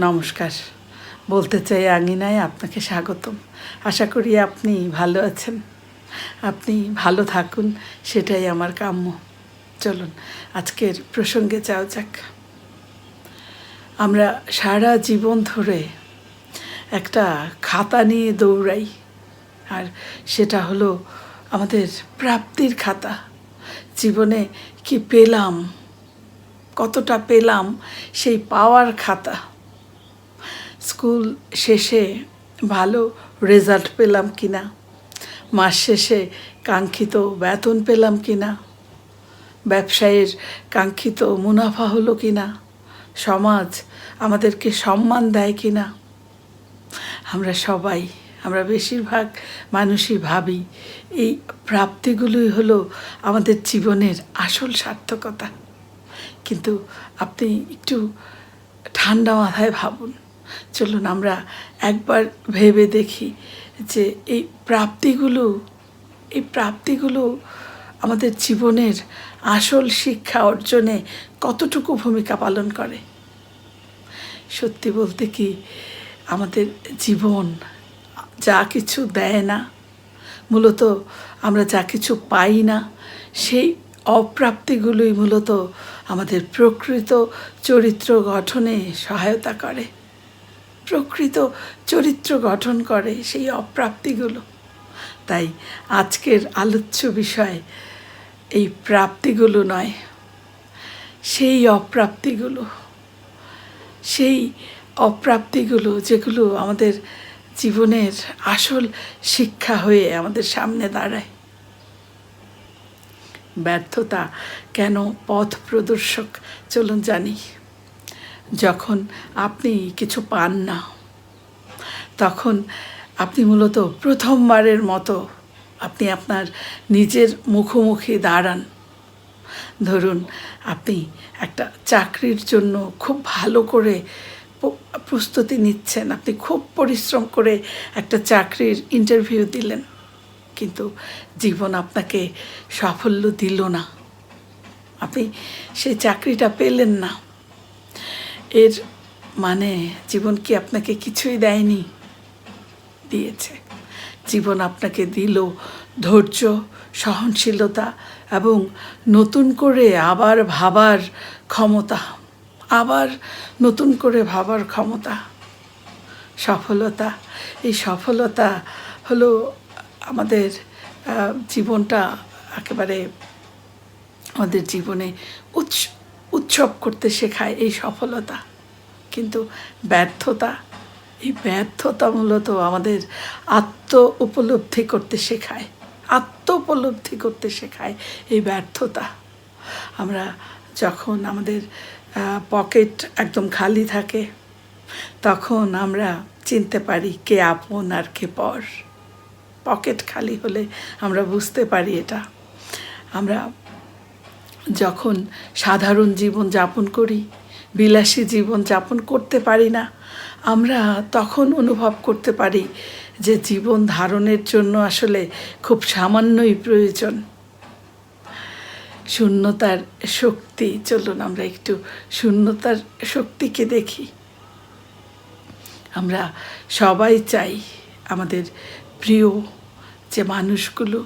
নমস্কার। বলতে চাই আঙিনায় আপনাকে স্বাগতম। আশা করি আপনি ভালো আছেন। আপনি ভালো থাকুন, সেটাই আমার কাম্য। চলুন, আজকের প্রসঙ্গে যাওয়া যাক। আমরা সারা জীবন ধরে একটা খাতা নিয়ে দৌড়াই, আর সেটা হলো আমাদের প্রাপ্তির খাতা। জীবনে কি পেলাম, কতটা পেলাম সেই পাওয়ার খাতা। স্কুল শেষে ভালো রেজাল্ট পেলাম কি না মাস শেষে কাঙ্ক্ষিত বেতন পেলাম কি না ব্যবসায়ের কাঙ্ক্ষিত মুনাফা হলো কি না সমাজ আমাদেরকে সম্মান দেয় কি না আমরা সবাই, আমরা বেশিরভাগ মানুষই ভাবি, এই প্রাপ্তিগুলোই হলো আমাদের জীবনের আসল সার্থকতা। কিন্তু আপনি একটু ঠান্ডা মাথায় ভাবুন। চলুন আমরা একবার ভেবে দেখি যে এই প্রাপ্তিগুলো এই প্রাপ্তিগুলো আমাদের জীবনের আসল শিক্ষা অর্জনে কতটুকু ভূমিকা পালন করে। সত্যি বলতে কি, আমাদের জীবন যা কিছু দেয় না, মূলত আমরা যা কিছু পাই না, সেই অপ্রাপ্তিগুলোই মূলত আমাদের প্রকৃত চরিত্র গঠনে সহায়তা করে। প্রকৃত চরিত্র গঠন করে সেই অপ্রাপ্তিগুলো। তাই আজকের আলোচ্য বিষয় এই প্রাপ্তিগুলো নয়, সেই অপ্রাপ্তিগুলো। সেই অপ্রাপ্তিগুলো যেগুলো আমাদের জীবনের আসল শিক্ষা হয়ে আমাদের সামনে দাঁড়ায়। ব্যর্থতা কেন পথ প্রদর্শক? চলুন জানি। যখন আপনি কিছু পান না, তখন আপনি মূলত প্রথমবারের মতো আপনি আপনার নিজের মুখোমুখি দাঁড়ান। ধরুন, আপনি একটা চাকরির জন্য খুব ভালো করে প্রস্তুতি নিচ্ছেন, আপনি খুব পরিশ্রম করে একটা চাকরির ইন্টারভিউ দিলেন, কিন্তু জীবন আপনাকে সাফল্য দিল না। আপনি সেই চাকরিটা পেলেন না। এর মানে জীবন কি আপনাকে কিছুই দেয়নি? দিয়েছে। জীবন আপনাকে দিল ধৈর্য, সহনশীলতা এবং নতুন করে আবার ভাবার ক্ষমতা। আবার নতুন করে ভাবার ক্ষমতা। সফলতা, এই সফলতা হলো আমাদের জীবনটা একেবারে আমাদের জীবনে উৎস উৎসব করতে শেখায় এই সফলতা। কিন্তু ব্যর্থতা, এই ব্যর্থতা মূলত আমাদের আত্ম উপলব্ধি করতে শেখায়। আত্ম উপলব্ধি করতে শেখায় এই ব্যর্থতা। আমরা যখন আমাদের পকেট একদম খালি থাকে, তখন আমরা চিনতে পারি কে আপন আর কে পর। পকেট খালি হলে আমরা বুঝতে পারি এটা। আমরা যখন সাধারণ জীবন যাপন করি, বিলাসী জীবন যাপন করতে পারি না, আমরা তখন অনুভব করতে পারি যে জীবন ধারণের জন্য আসলে খুব সামান্যই প্রয়োজন। শূন্যতার শক্তি, চলুন আমরা একটু শূন্যতার শক্তিকে দেখি। আমরা সবাই চাই আমাদের প্রিয় যে মানুষগুলো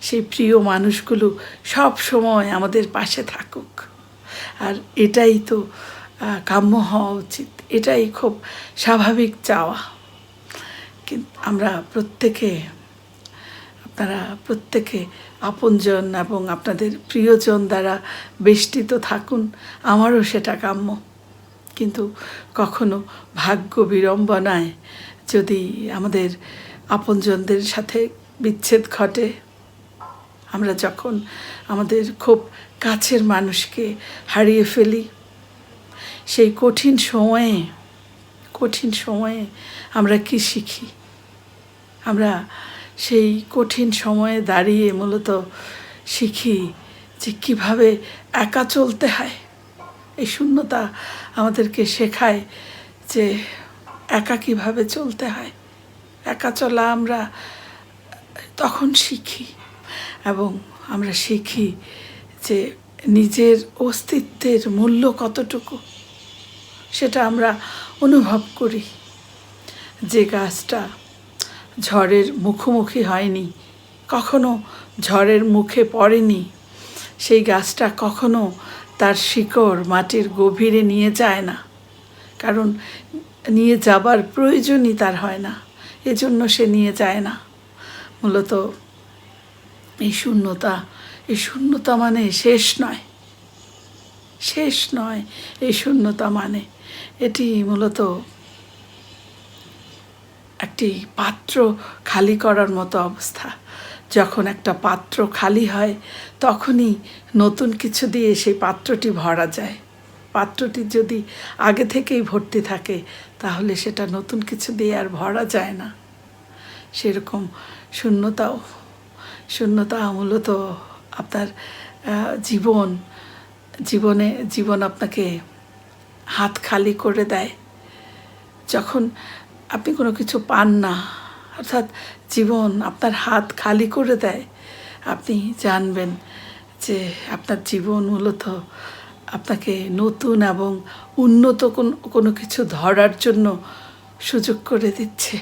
সেই প্রিয় মানুষগুলো সব সময় আমাদের পাশে থাকুক। আর এটাই তো কাম্য হওয়া উচিত। এটাই খুব স্বাভাবিক চাওয়া। কিন্তু আমরা প্রত্যেকে, আপনারা প্রত্যেকে আপনজন এবং আপনাদের প্রিয়জন দ্বারা বেষ্টিত থাকুন। আমারও সেটা কাম্য। কিন্তু কখনো ভাগ্য বিড়ম্বনায় যদি আমাদের আপনজনদের সাথে বিচ্ছেদ ঘটে আমরা যখন আমাদের খুব কাছের মানুষকে হারিয়ে ফেলি, সেই কঠিন সময়ে কঠিন সময়ে আমরা কি শিখি? আমরা সেই কঠিন সময়ে দাঁড়িয়ে মূলত শিখি যে কীভাবে একা চলতে হয়। এই শূন্যতা আমাদেরকে শেখায় যে একা কীভাবে চলতে হয়। একা চলা আমরা তখন শিখি। এবং আমরা শিখি যে নিজের অস্তিত্বের মূল্য কতটুকু, সেটা আমরা অনুভব করি। যে গাছটা ঝড়ের মুখোমুখি হয়নি, কখনো ঝড়ের মুখে পড়েনি, সেই গাছটা কখনো তার শিকড় মাটির গভীরে নিয়ে যায় না, কারণ নিয়ে যাবার প্রয়োজনই তার হয় না, এজন্য সে নিয়ে যায় না। মূলত এই শূন্যতা এই শূন্যতা মানে শেষ নয়। শেষ নয়, এই শূন্যতা মানে। এটি মূলত একটি পাত্র খালি করার মতো অবস্থা। যখন একটা পাত্র খালি হয়, তখনই নতুন কিছু দিয়ে সেই পাত্রটি ভরা যায়। পাত্রটি যদি আগে থেকেই ভর্তি থাকে, তাহলে সেটা নতুন কিছু দিয়ে আর ভরা যায় না। সেরকম শূন্যতাও শূন্যতা মূলত আপনার জীবন, জীবনে, জীবন আপনাকে হাত খালি করে দেয়। যখন আপনি কোনো কিছু পান না, অর্থাৎ জীবন আপনার হাত খালি করে দেয়, আপনি জানবেন যে আপনার জীবন মূলত আপনাকে নতুন এবং উন্নত কোন, কোনো কিছু ধরার জন্য সুযোগ করে দিচ্ছে।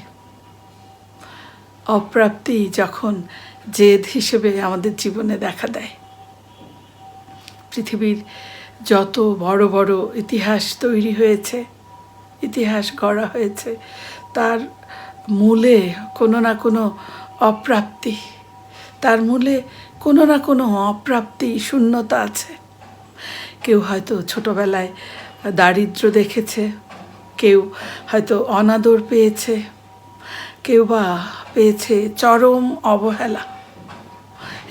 অপ্রাপ্তি যখন জেদ হিসেবে আমাদের জীবনে দেখা দেয়। পৃথিবীর যত বড় বড় ইতিহাস তৈরি হয়েছে, ইতিহাস গড়া হয়েছে, তার মূলে কোনো না কোনো অপ্রাপ্তি, তার মূলে কোনো না কোনো অপ্রাপ্তি, শূন্যতা আছে। কেউ হয়তো ছোটবেলায় দারিদ্র দেখেছে, কেউ হয়তো অনাদর পেয়েছে, কেউ বা পেয়েছে চরম অবহেলা।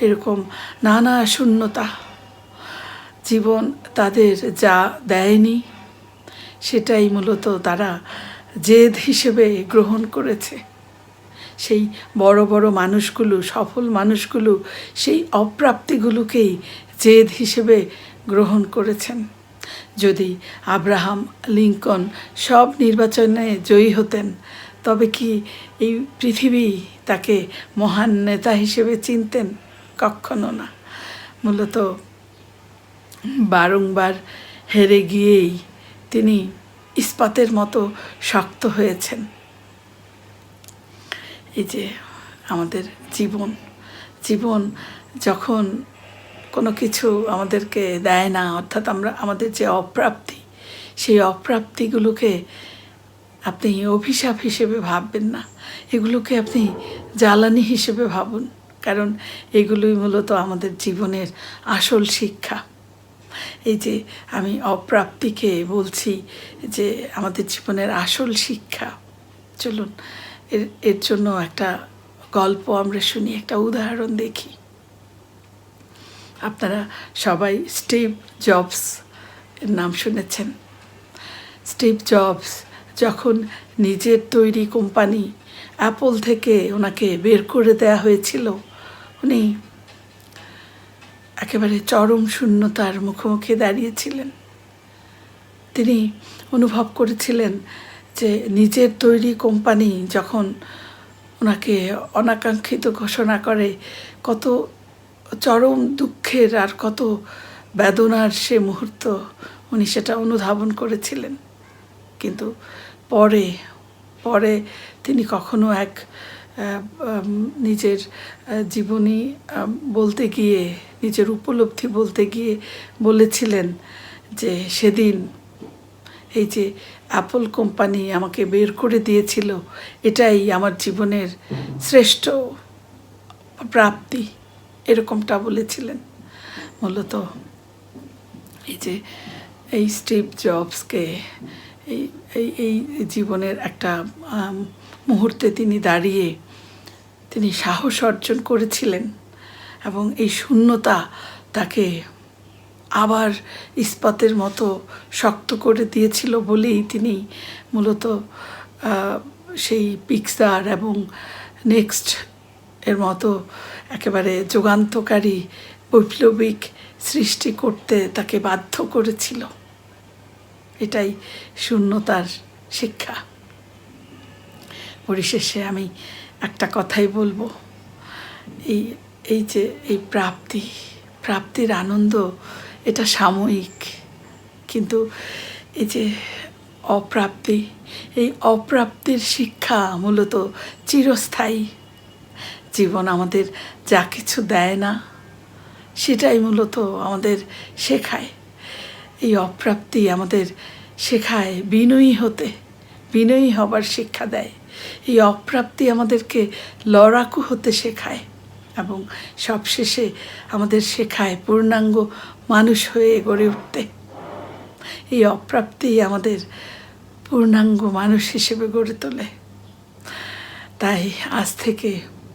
এরকম নানা শূন্যতা। জীবন তাদের যা দেয়নি, সেটাই মূলত তারা জেদ হিসেবে গ্রহণ করেছে। সেই বড় বড় মানুষগুলো, সফল মানুষগুলো, সেই অপ্রাপ্তিগুলোকেই জেদ হিসেবে গ্রহণ করেছেন। যদি আব্রাহাম লিঙ্কন সব নির্বাচনে জয়ী হতেন, তবে কি এই পৃথিবী তাকে মহান নেতা হিসেবে চিনতেন? কখনো না। মূলত বারংবার হেরে গিয়েই তিনি ইস্পাতের মতো শক্ত হয়েছেন। এই যে আমাদের জীবন জীবন যখন কোনো কিছু আমাদেরকে দেয় না, অর্থাৎ আমরা, আমাদের যে অপ্রাপ্তি, সেই অপ্রাপ্তিগুলোকে আপনি অভিশাপ হিসেবে ভাববেন না। এগুলোকে আপনি জ্বালানি হিসেবে ভাবুন। কারণ এগুলোই মূলত আমাদের জীবনের আসল শিক্ষা। এই যে আমি অপ্রাপ্তিকে বলছি যে আমাদের জীবনের আসল শিক্ষা, চলুন এর এর জন্য একটা গল্প আমরা শুনি, একটা উদাহরণ দেখি। আপনারা সবাই স্টিভ জবস এর নাম শুনেছেন। স্টিভ জবস যখন নিজের তৈরি কোম্পানি অ্যাপল থেকে ওনাকে বের করে দেয়া হয়েছিল উনি একেবারে চরম শূন্যতার মুখোমুখি দাঁড়িয়েছিলেন। তিনি অনুভব করেছিলেন যে নিজের তৈরি কোম্পানি যখন ওনাকে অনাকাঙ্ক্ষিত ঘোষণা করে, কত চরম দুঃখের আর কত বেদনার সে মুহূর্ত উনি সেটা অনুধাবন করেছিলেন। কিন্তু পরে পরে তিনি কখনো এক নিজের জীবনী বলতে গিয়ে, নিজের উপলব্ধি বলতে গিয়ে বলেছিলেন যে সেদিন এই যে অ্যাপল কোম্পানি আমাকে বের করে দিয়েছিল, এটাই আমার জীবনের শ্রেষ্ঠ প্রাপ্তি, এরকমটা বলেছিলেন। মূলত এই যে এই স্টিভ জবসকে এই এই এই জীবনের একটা মুহূর্তে তিনি দাঁড়িয়ে তিনি সাহস অর্জন করেছিলেন এবং এই শূন্যতা তাকে আবার ইস্পাতের মতো শক্ত করে দিয়েছিল বলেই তিনি মূলত সেই পিক্সার এবং নেক্সট এর মতো একেবারে যুগান্তকারী বৈপ্লবিক সৃষ্টি করতে তাকে বাধ্য করেছিল। এটাই শূন্যতার শিক্ষা। পরিশেষে আমি একটা কথাই বলব। এই এই যে, এই প্রাপ্তি, প্রাপ্তির আনন্দ, এটা সাময়িক। কিন্তু এই যে অপ্রাপ্তি, এই অপ্রাপ্তির শিক্ষা মূলত চিরস্থায়ী। জীবন আমাদের যা কিছু দেয় না, সেটাই মূলত আমাদের শেখায়। এই অপ্রাপ্তি আমাদের শেখায় বিনয়ী হতে, বিনয়ী হবার শিক্ষা দেয়। এই অপ্রাপ্তি আমাদেরকে লড়াকু হতে শেখায় এবং সবশেষে আমাদের শেখায় পূর্ণাঙ্গ মানুষ হয়ে গড়ে উঠতে। এই অপ্রাপ্তি আমাদের পূর্ণাঙ্গ মানুষ হিসেবে গড়ে তোলে। তাই আজ থেকে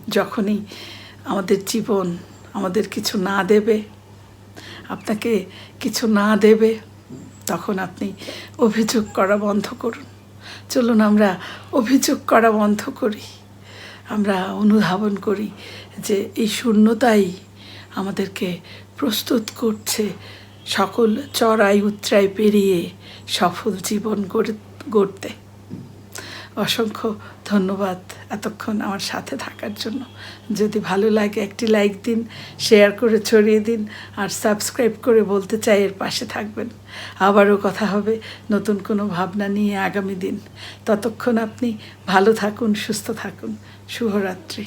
যখনই আমাদের জীবন আমাদের কিছু না দেবে আপনাকে কিছু না দেবে, তখন আপনি অভিযোগ করা বন্ধ করুন। চলুন আমরা অভিযোগ করা বন্ধ করি। আমরা অনুধাবন করি যে এই শূন্যতাই আমাদেরকে প্রস্তুত করছে। সকল চড়াই উতরাই পেরিয়ে সফল জীবন গড়ে, গড়তে। অসংখ্য ধন্যবাদ এতক্ষণ আমার সাথে থাকার জন্য। যদি ভালো লাগে একটি লাইক দিন, শেয়ার করে ছড়িয়ে দিন, আর সাবস্ক্রাইব করে বলতে চাই এর পাশে থাকবেন। আবারও কথা হবে নতুন কোনো ভাবনা নিয়ে আগামী দিন। ততক্ষণ আপনি ভালো থাকুন, সুস্থ থাকুন। শুভরাত্রি।